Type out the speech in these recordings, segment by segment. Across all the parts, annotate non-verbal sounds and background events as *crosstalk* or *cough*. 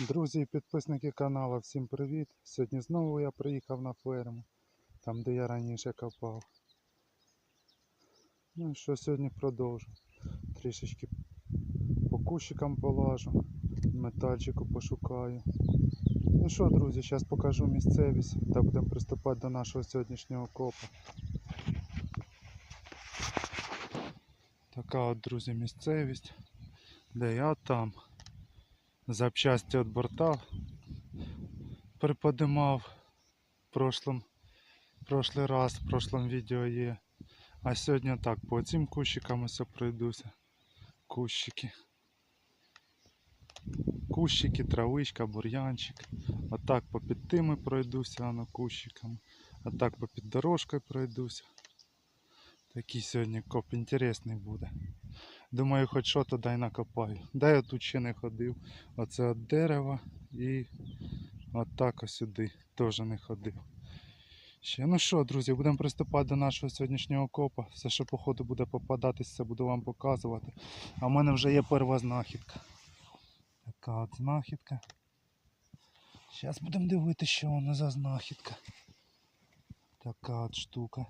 Друзі і підписники каналу, всім привіт! Сьогодні знову я приїхав на ферму, там де я раніше копав. Ну і що сьогодні продовжу. Трішечки по кущикам полажу, метальчику пошукаю. Ну що, друзі, зараз покажу місцевість та будемо приступати до нашого сьогоднішнього копа. Така от, друзі, місцевість, де я там запчасти від борта приподимав в прошлом, прошлий раз, в прошлом відео є. А сьогодні так, по цим кущикам ось пройдуся. Кущики. Кущики, травичка, бур'янчик. Отак по під тими пройдуся воно кущиками. А так по під дорожкою пройдуся. Такий сьогодні коп інтересний буде. Думаю, хоч що дай накопаю. Дай я тут ще не ходив. Оце от дерева і от так ось сюди теж не ходив. Ще. Ну що, друзі, будемо приступати до нашого сьогоднішнього копа. Все, що по ходу буде попадатись, це буду вам показувати. А в мене вже є перша знахідка. Така от знахідка. Зараз будемо дивитися, що воно за знахідка. Така от штука.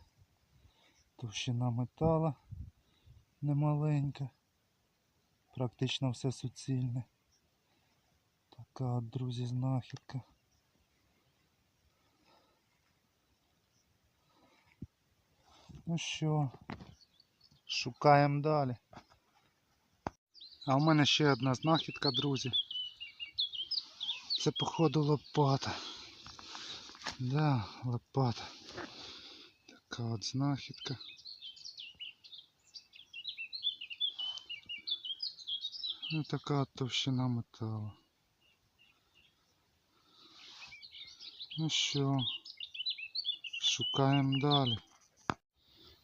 Товщина метала немаленька. Практично все суцільне. Така от, друзі, знахідка. Ну що, шукаємо далі. А в мене ще одна знахідка, друзі. Це походу лопата. Да, лопата. Така от знахідка. Ну така товщина металу. Ну що, шукаємо далі.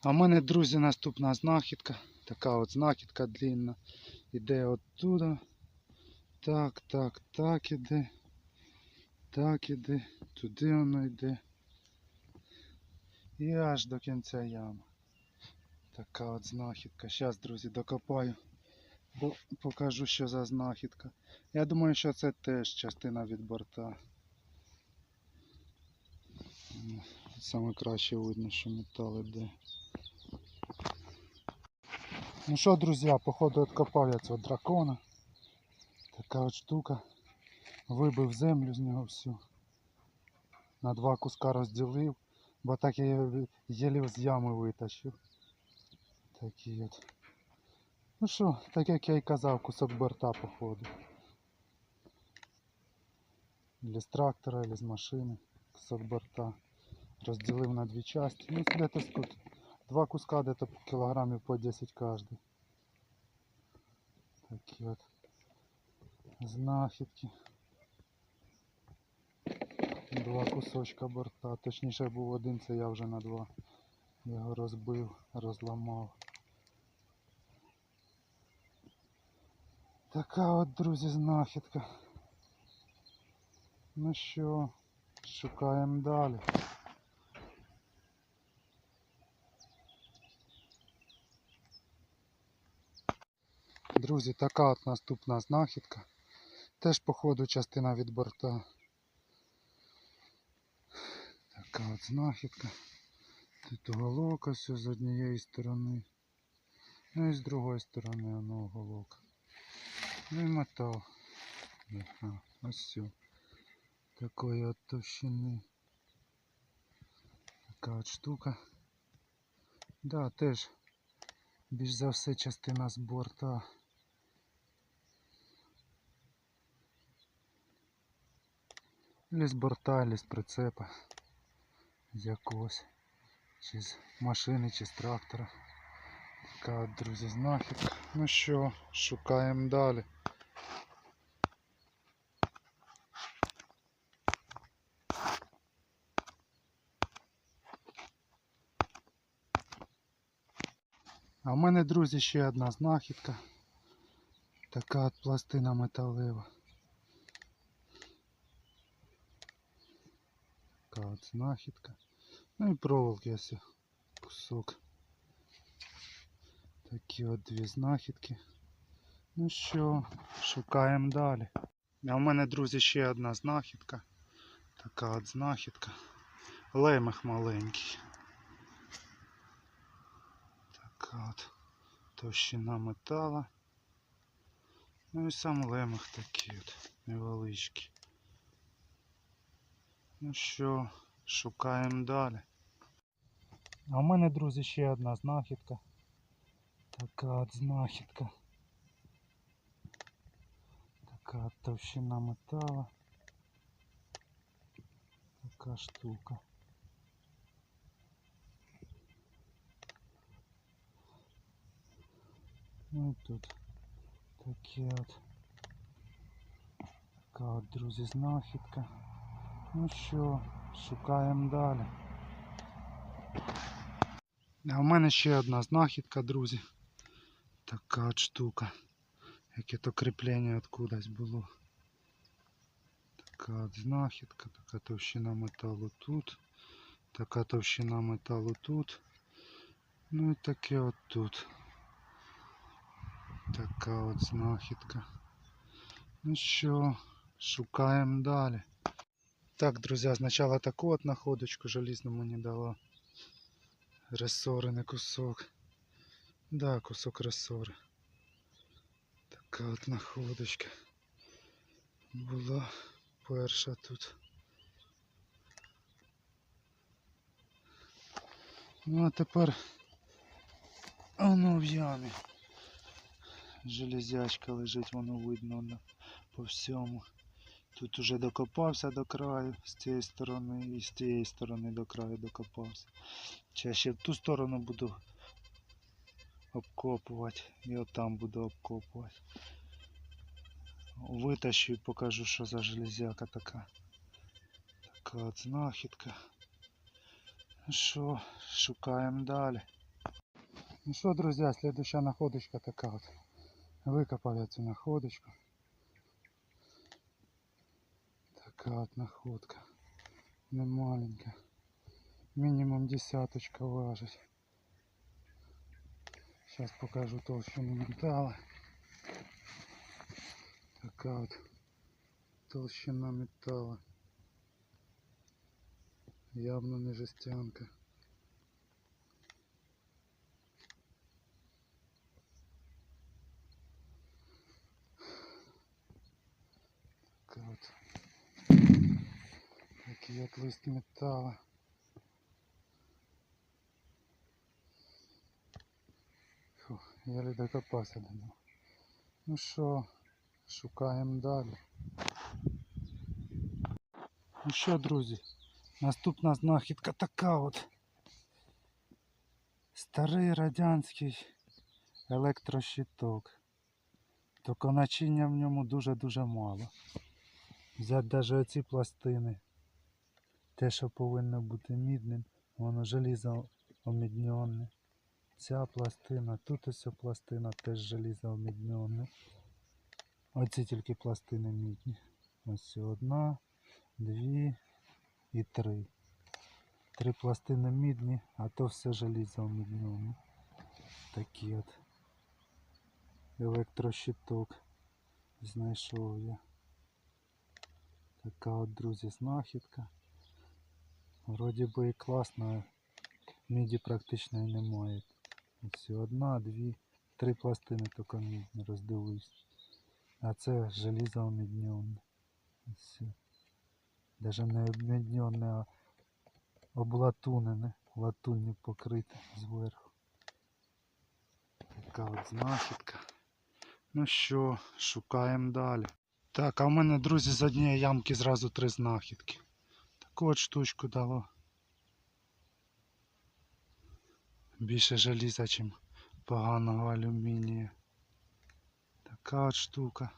А в мене, друзі, наступна знахідка. Така от знахідка длінна. Іде оттуда. Так, так, так іде. Так іде. Туди воно йде. І аж до кінця ями. Така от знахідка. Зараз, друзі, докопаю. Покажу, що за знахідка. Я думаю, що це теж частина від борта. Саме краще видно, що метал іде. Ну що, друзі, походу откопав я цього дракона. Така от штука. Вибив землю з нього всю. На два куска розділив, бо так я єлі з ями витащив. Такий от. Ну що, так як я і казав, кусок борта походу. Или з трактора, или з машини. Кусок борта. Розділив на дві частини. Ну, десь тут. Два куска где-то кілограмів по 10 кожний. Такі от знахідки. Два кусочка борта. Точніше був один, це я вже на два. Його розбив, розламав. Така от, друзі, знахідка. Ну що, шукаємо далі. Друзі, така от наступна знахідка. Теж, походу, частина від борта. Така от знахідка. Тут уголок ось з однієї сторони. Ну і з другої сторони воно уголок. Ну і метал. Ага, ось все. Такої от товщини. Така от штука. Да, теж більш за все частина з борта. Или з борта, или з прицепа. З якогось. Чи з машини, чи з трактора. Така друзі, знахідка. Ну що, шукаємо далі. А в мене, друзі, ще одна знахідка. Така от пластина металева. Така от знахідка. Ну і проволоки ось кусок. Такі от дві знахідки. Ну що, шукаємо далі. А в мене, друзі, ще одна знахідка. Така от знахідка. Лемех маленький. Така от товщина метала. Ну і сам лемех такий от невеличкий. Ну що, шукаємо далі. А в мене, друзі, ще одна знахідка. Така от знахідка. Така от товщина метала. Така штука. Ну тут таке от. Така от, друзі, знахідка. Ну що, шукаємо далі. А в мене ще одна знахідка, друзі. Така от штука. Яке то кріплення откудись було. Така от знахідка, така товщина металу тут. Така товщина металу тут. Ну і таке от тут. Така от знахідка. Ну що, шукаємо далі. Так, друзі, спочатку таку от находочку желізну мені дала. Ресори, кусок. Да, кусок ресори. Така от находочка. Була перша тут. Ну а тепер воно в ямі. Железячка лежить, воно видно на- по всьому. Тут уже докопався до краю з цієї сторони і з тієї сторони до краю докопався. Чи я ще в ту сторону буду обкопувати і отам буду обкопувати. Витащу і покажу, що за железяка така. Така от знахідка. Ну що, шукаємо далі. Ну що, друзі, слідуща находочка така от. Я цю находочку. Така от находка. Не маленька. Мінімум десяточка важить. Сейчас покажу толщину металла. Така от толщина металла. Явно не жестянка. Така от. Такий от лист металла. Фу, еле докопався до нього. Ну що, шукаємо далі. Ну що, друзі, наступна знахідка така от. Старий радянський електрощиток. Тільки начиння в ньому дуже-дуже мало. Взяти навіть оці пластини. Те, що повинно бути мідним, воно желізо омідньоне. Ця пластина, тут ось пластина теж желізо омідньоне. Оці тільки пластини мідні. Ось одна, дві і три. Три пластини мідні, а то все желізо омідньоне. Такі от електрощиток знайшов я. Така от, друзі, знахідка. Вроді би і класно, міді практично і немає. Ось одна, дві, три пластини тільки мідні, роздивись. А це желізо омідньоне. Ось. Даже не обмідньоне, а облатунене, латунню покрите зверху. Така от знахідка. Ну що, шукаємо далі. Так, а в мене, друзі, з однієї ямки зразу три знахідки. Таку от штучку дало. Більше желіза, чим поганого алюмінія. Така от штука.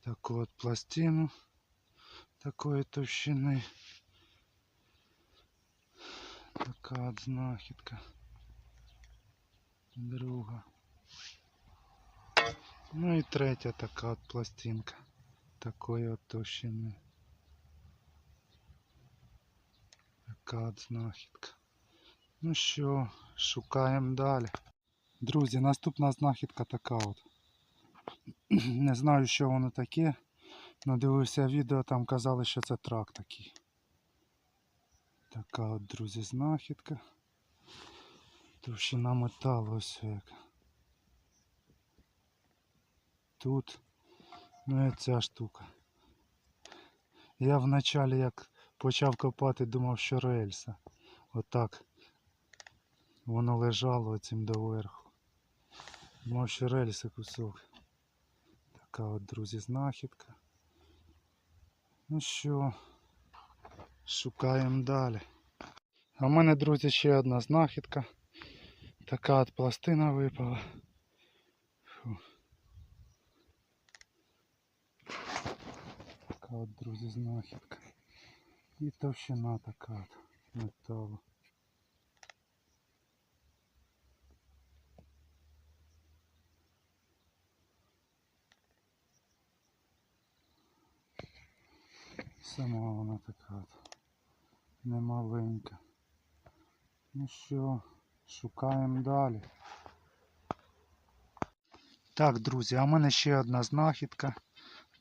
Таку от пластину такої товщини. Така от знахідка. Друга. Ну і третя така от пластинка. Такої от товщини. Така от знахідка. Ну що, шукаємо далі. Друзі, наступна знахідка така от. *clears throat* Не знаю, що воно таке. але дивився відео, там казали, що це трак такий. Така от, друзі, знахідка. Товщина металу ось яка. Тут. Ну і ця штука. Я вначалі як почав копати, думав, що рельса. Отак. Воно лежало оцім доверху. Думав, що рельси кусок. Така от, друзі, знахідка. Ну що, шукаємо далі. А в мене, друзі, ще одна знахідка. Така от пластина випала. Така от, друзі, знахідка. І товщина така от металу. Сама вона така от немаленька. Ну що, шукаємо далі. Так, друзі, а в мене ще одна знахідка.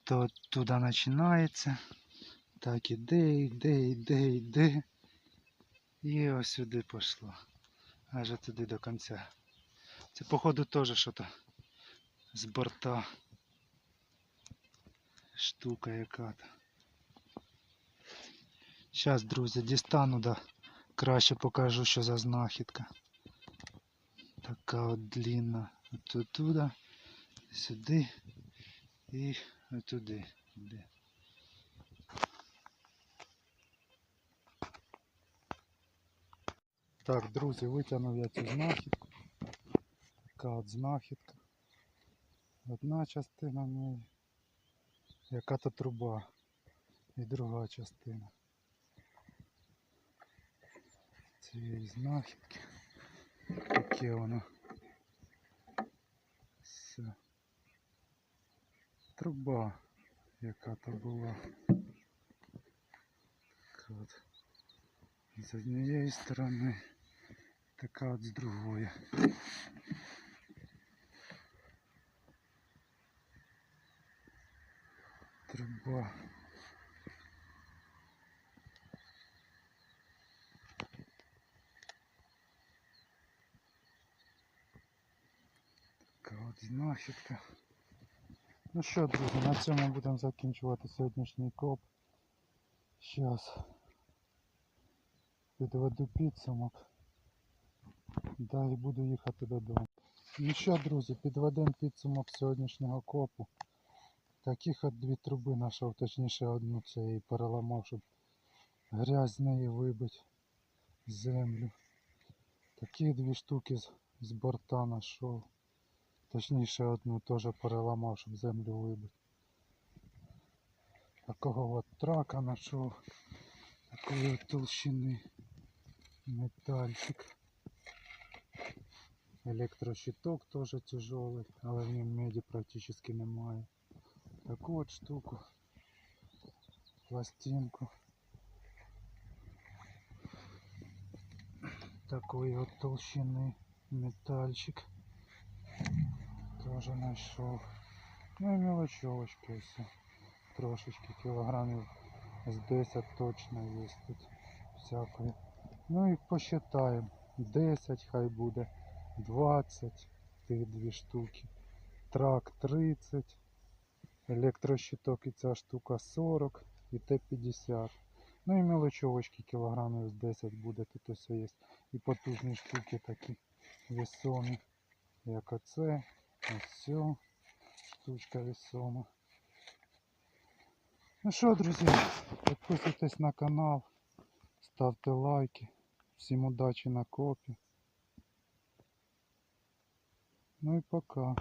То туди починається. Так, іде, іде, іде, іде. І ось сюди пішло. Аж туди до кінця. Це походу теж щось з борта. Штука яка-то. Зараз, друзі, дістану, да краще покажу, що за знахідка. Така от длінна. От оттуда, сюди і отуди. Йде. Так, друзі, витягнув я цю знахідку. Така от знахідка. Одна частина неї. Яка то труба. І друга частина. цієї знахідки. Таке воно. Все. Труба, яка то була. Так от. З однієї сторони, така от з другої. Труба. Така от знахідка. Ну що, друзі, на цьому будемо закінчувати сьогоднішній коп. Зараз підведу підсумок. Далі буду їхати додому. Ну що, друзі, підведемо підсумок сьогоднішнього копу. Таких от дві труби знайшов, точніше одну це і переламав, щоб грязь з неї вибити землю. Такі дві штуки з, з борта знайшов. Точніше одну теж переламав, щоб землю вибити. Такого от трака знайшов. Такої толщини. Метальчик. Електрощиток теж тяжелый, але в ньому меді практично немає. Таку от штуку. Пластинку. Такої от толщини метальчик. Тоже знайшов. Ну і мелочевочки ось. Трошечки кілограмів з 10 точно є тут всякої. Ну і посчитаємо. 10 хай буде. 20 тих дві штуки. Трак 30. Електрощиток і ця штука 40 і Т-50. Ну і мелочовочки кілограмів з 10 буде тут ось є. І потужні штуки такі весомі. Як оце. Ось ця штучка весома. Ну що, друзі, підписуйтесь на канал, ставте лайки. Всім удачі на копі. Ну і пока.